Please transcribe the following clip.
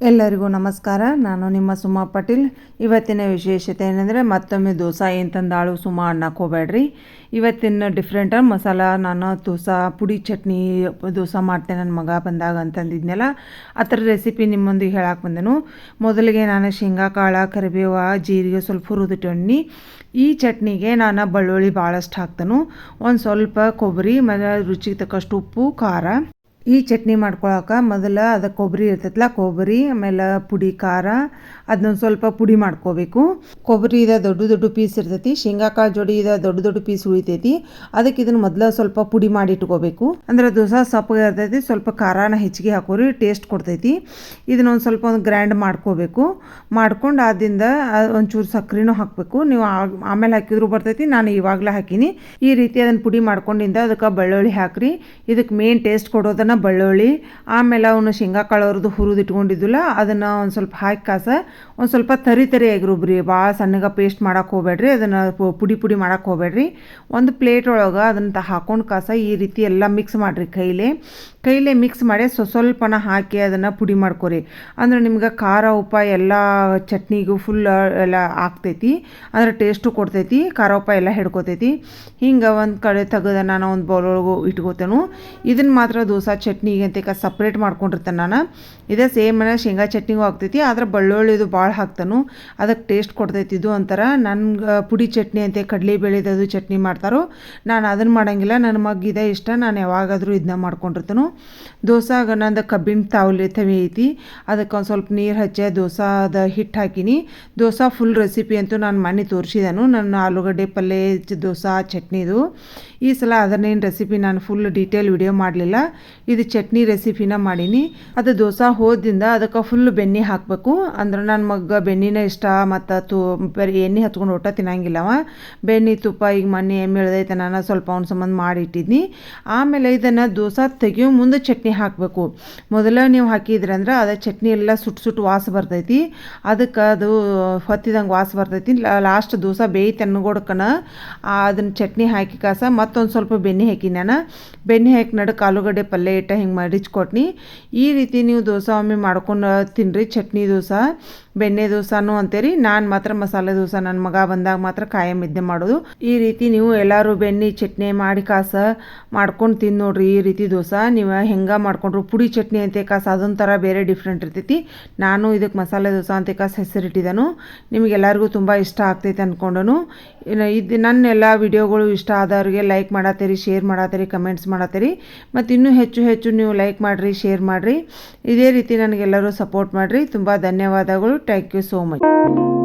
ಎಲ್ಲರಿಗೂ ನಮಸ್ಕಾರ. ನಾನು ನಿಮ್ಮ ಸುಮಾ ಪಾಟೀಲ್. ಇವತ್ತಿನ ವಿಶೇಷತೆ ಏನಂದರೆ, ಮತ್ತೊಮ್ಮೆ ದೋಸೆ ಏನು ತಂದಾಳು ಸುಮಾ ಅನ್ನ ಹೋಗ್ಬೇಡ್ರಿ ಇವತ್ತಿನ ಡಿಫ್ರೆಂಟ್ ಮಸಾಲ, ನಾನು ದೋಸೆ, ಪುಡಿ ಚಟ್ನಿ, ದೋಸೆ ಮಾಡ್ತೇನೆ ನನ್ನ ಮಗ ಬಂದಾಗ ಅಂತಂದಿದ್ನಲ್ಲ, ಆ ಥರ ರೆಸಿಪಿ ನಿಮ್ಮೊಂದಿಗೆ ಹೇಳಕ್ಕೆ ಬಂದೆನು. ಮೊದಲಿಗೆ ನಾನು ಶೇಂಗಾ ಕಾಳು ಕರಿಬೇವು, ಜೀರಿಗೆ ಸ್ವಲ್ಪ ಹುರಿದಿಟ್ಟಣ್ಣಿ ಈ ಚಟ್ನಿಗೆ ನಾನು ಬೆಳ್ಳುಳ್ಳಿ ಭಾಳಷ್ಟು ಹಾಕ್ತೇನೆ. ಒಂದು ಸ್ವಲ್ಪ ಕೊಬ್ಬರಿ ಮತ್ತು ರುಚಿಗೆ ತಕ್ಕಷ್ಟು ಉಪ್ಪು, ಖಾರ. ಈ ಚಟ್ನಿ ಮಾಡ್ಕೊಳಕ್ಕೆ ಮೊದಲು ಅದಕ್ಕೆ ಕೊಬ್ಬರಿ ಇರ್ತೈತಲ್ಲ ಕೊಬ್ಬರಿ, ಆಮೇಲೆ ಪುಡಿ, ಖಾರ ಅದನ್ನೊಂದು ಸ್ವಲ್ಪ ಪುಡಿ ಮಾಡ್ಕೋಬೇಕು. ಕೊಬ್ಬರಿ ಇದ ದೊಡ್ಡ ದೊಡ್ಡ ಪೀಸ್ ಇರ್ತೈತಿ, ಶೇಂಗಾಕಾಳು ಜೋಡಿ ಇದ ದೊಡ್ಡ ದೊಡ್ಡ ಪೀಸ್ ಉಳಿತೈತಿ. ಅದಕ್ಕೆ ಇದನ್ನು ಮೊದಲು ಸ್ವಲ್ಪ ಪುಡಿ ಮಾಡಿ ಇಟ್ಕೋಬೇಕು. ಅಂದ್ರೆ ದೋಸೆ ಸೊಪ್ಪಗೆ ಇರ್ತೈತಿ, ಸ್ವಲ್ಪ ಖಾರನ ಹೆಚ್ಚಿಗೆ ಹಾಕೋರಿ, ಟೇಸ್ಟ್ ಕೊಡ್ತೈತಿ. ಇದನ್ನೊಂದು ಸ್ವಲ್ಪ ಒಂದು ಗ್ರ್ಯಾಂಡ್ ಮಾಡ್ಕೋಬೇಕು. ಮಾಡ್ಕೊಂಡು ಆದ್ದರಿಂದ ಒಂಚೂರು ಸಕ್ಕರೆನೂ ಹಾಕಬೇಕು. ನೀವು ಆಮೇಲೆ ಹಾಕಿದ್ರು ಬರ್ತೈತಿ, ನಾನು ಇವಾಗಲೇ ಹಾಕೀನಿ. ಈ ರೀತಿ ಅದನ್ನು ಪುಡಿ ಮಾಡ್ಕೊಂಡಿಂದ ಅದಕ್ಕೆ ಬೆಳ್ಳುಳ್ಳಿ ಹಾಕ್ರಿ. ಇದಕ್ಕೆ ಮೇನ್ ಟೇಸ್ಟ್ ಕೊಡೋದನ್ನು ಬೆಳ್ಳುಳ್ಳಿ, ಆಮೇಲೆ ಅವನು ಶೇಂಗಾ ಕಾಳವ್ರದ್ದು ಹುರಿದು ಇಟ್ಕೊಂಡಿದ್ದಿಲ್ಲ, ಅದನ್ನು ಒಂದು ಸ್ವಲ್ಪ ಹಾಕಿ ಕಾಸ, ಒಂದು ಸ್ವಲ್ಪ ತರಿ ತರಿ ಆಗಿರುಬ್ರಿ ಭಾಳ ಸಣ್ಣಗೆ ಪೇಸ್ಟ್ ಮಾಡಕ್ಕೆ ಹೋಗ್ಬೇಡ್ರಿ, ಅದನ್ನು ಪುಡಿ ಪುಡಿ ಮಾಡಕ್ಕೆ ಹೋಗ್ಬೇಡ್ರಿ. ಒಂದು ಪ್ಲೇಟ್ ಒಳಗೆ ಅದನ್ನು ಹಾಕೊಂಡು ಕಾಸ ಈ ರೀತಿ ಎಲ್ಲ ಮಿಕ್ಸ್ ಮಾಡಿರಿ ಕೈಲೇ. ಕೈಲೇ ಮಿಕ್ಸ್ ಮಾಡಿ ಸ್ವ ಸ್ವಲ್ಪನ ಹಾಕಿ ಅದನ್ನು ಪುಡಿ ಮಾಡ್ಕೊರಿ. ಅಂದ್ರೆ ನಿಮ್ಗೆ ಖಾರ, ಉಪ್ಪ ಎಲ್ಲ ಚಟ್ನಿಗೂ ಫುಲ್ ಎಲ್ಲ ಆಗ್ತೈತಿ, ಅಂದರೆ ಟೇಸ್ಟು ಕೊಡ್ತೈತಿ, ಖಾರ, ಉಪ್ಪ ಎಲ್ಲ ಹಿಡ್ಕೊತೈತಿ. ಹಿಂಗೆ ಒಂದು ಕಡೆ ತೆಗೆದ ನಾನು ಒಂದು ಬೌಲ್ ಒಳಗೂ ಇಟ್ಕೋತೇನು. ಇದನ್ನು ಮಾತ್ರ ದೋಸೆ ಚಟ್ನಿಗೆ ಅಂತ ಸಪ್ರೇಟ್ ಮಾಡ್ಕೊಂಡಿರ್ತೇನೆ ನಾನು. ಇದೇ ಸೇಮ್ ಶೇಂಗಾ ಚಟ್ನಿಗೂ ಆಗ್ತೈತಿ ಆದ್ರೆ ಬೆಳ್ಳುಳ್ಳಿದು ಭಾಳ ಹಾಕ್ತಾನು. ಅದಕ್ಕೆ ಟೇಸ್ಟ್ ಕೊಡ್ತೈತಿ ಇದು ಅಂತಾರೆ ನನ್ಗೆ ಪುಡಿ ಚಟ್ನಿ ಅಂತ, ಕಡಲೆ ಬೆಳೆದದು ಚಟ್ನಿ ಮಾಡ್ತಾರೋ, ನಾನು ಅದನ್ನು ಮಾಡೋಂಗಿಲ್ಲ. ನನ್ನ ಮಗ್ ಇದೇ ಇಷ್ಟ, ನಾನು ಯಾವಾಗಾದರೂ ಇದನ್ನ ಮಾಡ್ಕೊಂಡಿರ್ತೇನೆ. ದೋಸಾಗ ನಂದು ಕಬ್ಬಿನ ತಾವಲಿ ತವಿ ಐತಿ. ಅದಕ್ಕೆ ಒಂದು ಸ್ವಲ್ಪ ನೀರು ಹಚ್ಚೆ ದೋಸಾದ ಹಿಟ್ಟು ಹಾಕಿನಿ. ದೋಸೆ ಫುಲ್ ರೆಸಿಪಿ ಅಂತೂ ನಾನು ಮನೆ ತೋರಿಸಿದನು. ನನ್ನ ಆಲೂಗಡ್ಡೆ ಪಲ್ಯ ದೋಸೆ, ಚಟ್ನಿದು. ಈ ಸಲ ಅದನ್ನೇನು ರೆಸಿಪಿ ನಾನು ಫುಲ್ ಡೀಟೇಲ್ ವಿಡಿಯೋ ಮಾಡಲಿಲ್ಲ. ಇದು ಚಟ್ನಿ ರೆಸಿಪಿನ ಮಾಡೀನಿ. ಅದು ದೋಸೆ ಹೋದಿಂದ ಅದಕ್ಕೆ ಫುಲ್ ಬೆಣ್ಣೆ ಹಾಕಬೇಕು. ಅಂದ್ರೆ ನನ್ನ ಮಗ ಬೆಣ್ಣಿನ ಇಷ್ಟ, ಮತ್ತು ತು ಬರೀ ಎಣ್ಣೆ ಹಚ್ಕೊಂಡು ಊಟ ತಿನ್ನಂಗಿಲ್ಲವ ಬೆಣ್ಣೆ ತುಪ್ಪ, ಈಗ ಮೊನ್ನೆ ಎಮ್ಮೆ ನಾನು ಸ್ವಲ್ಪ ಅವ್ನ ಸಂಬಂಧ ಮಾಡಿಟ್ಟಿದ್ನಿ ಆಮೇಲೆ ಇದನ್ನು ದೋಸೆ ತೆಗಿಯೋ ಮುಂದೆ ಚಟ್ನಿ ಹಾಕಬೇಕು. ಮೊದಲ ನೀವು ಹಾಕಿದ್ರಿ ಅಂದ್ರೆ ಅದು ಚಟ್ನಿ ಎಲ್ಲ ಸುಟ್ಟು ಸುಟ್ಟು ವಾಸ ಬರ್ತೈತಿ. ಅದಕ್ಕೆ ಅದು ಹೊತ್ತಿದಂಗೆ ವಾಸ ಬರ್ತೈತಿ. ಲಾಸ್ಟ್ ದೋಸೆ ಬೇಯ್ತು ಅನ್ನಗೋಡ್ಕನ ಅದನ್ನ ಚಟ್ನಿ ಹಾಕಿ ಕಾಸ ಮತ್ತೊಂದು ಸ್ವಲ್ಪ ಬೆಣ್ಣೆ ಹಾಕಿ ನಾನು. ಬೆಣ್ಣೆ ಹಾಕಿ ನಡುಕ ಆಲೂಗಡ್ಡೆ ಪಲ್ಯ ಇಟ್ಟ ಹಿಂಗೆ ಮಡಿಚ್ಕೊಟ್ನಿ ಈ ರೀತಿ ನೀವು ದೋಸೆ ಒಮ್ಮೆ ಮಾಡ್ಕೊಂಡು ತಿನ್ನಿರಿ ಚಟ್ನಿ ದೋಸೆ. ಬೆಣ್ಣೆ ದೋಸಾನು ಅಂತೀರಿ, ನಾನು ಮಾತ್ರ ಮಸಾಲೆ ದೋಸೆ ನನ್ನ ಮಗ ಬಂದಾಗ ಮಾತ್ರ ಕಾಯಂ ಇದ್ದೆ ಮಾಡೋದು. ಈ ರೀತಿ ನೀವು ಎಲ್ಲರೂ ಬೆಣ್ಣೆ ಚಟ್ನಿ ಮಾಡಿ ಕಾಸ ಮಾಡ್ಕೊಂಡು ತಿಂದು ನೋಡ್ರಿ ಈ ರೀತಿ ದೋಸೆ. ನೀವು ಹೆಂಗೆ ಮಾಡ್ಕೊಂಡ್ರು ಪುಡಿ ಚಟ್ನಿ ಅಂತೆ ಕಾಸ ಅದೊಂಥರ ಬೇರೆ ಡಿಫ್ರೆಂಟ್ ಇರ್ತೈತಿ. ನಾನು ಇದಕ್ಕೆ ಮಸಾಲೆ ದೋಸೆ ಅಂತ ಕಾಸ ಹೆಸರಿಟ್ಟಿದ್ದನು ನಿಮಗೆಲ್ಲರಿಗೂ ತುಂಬ ಇಷ್ಟ ಆಗ್ತೈತೆ ಅಂದ್ಕೊಂಡನು ಇದು ನನ್ನ ಎಲ್ಲ ವಿಡಿಯೋಗಳು ಇಷ್ಟ ಆದವ್ರಿಗೆ ಲೈಕ್ ಮಾಡತ್ತೀರಿ ಶೇರ್ ಮಾಡತ್ತೀರಿ ಕಮೆಂಟ್ಸ್ ಮಾಡತ್ತೀರಿ ಮತ್ತು ಇನ್ನೂ ಹೆಚ್ಚು ಹೆಚ್ಚು ನೀವು ಲೈಕ್ ಮಾಡಿರಿ ಶೇರ್ ಮಾಡಿರಿ. ಇದೇ ರೀತಿ ನನಗೆಲ್ಲರೂ ಸಪೋರ್ಟ್ ಮಾಡಿರಿ. ತುಂಬ ಧನ್ಯವಾದಗಳು. Thank you so much.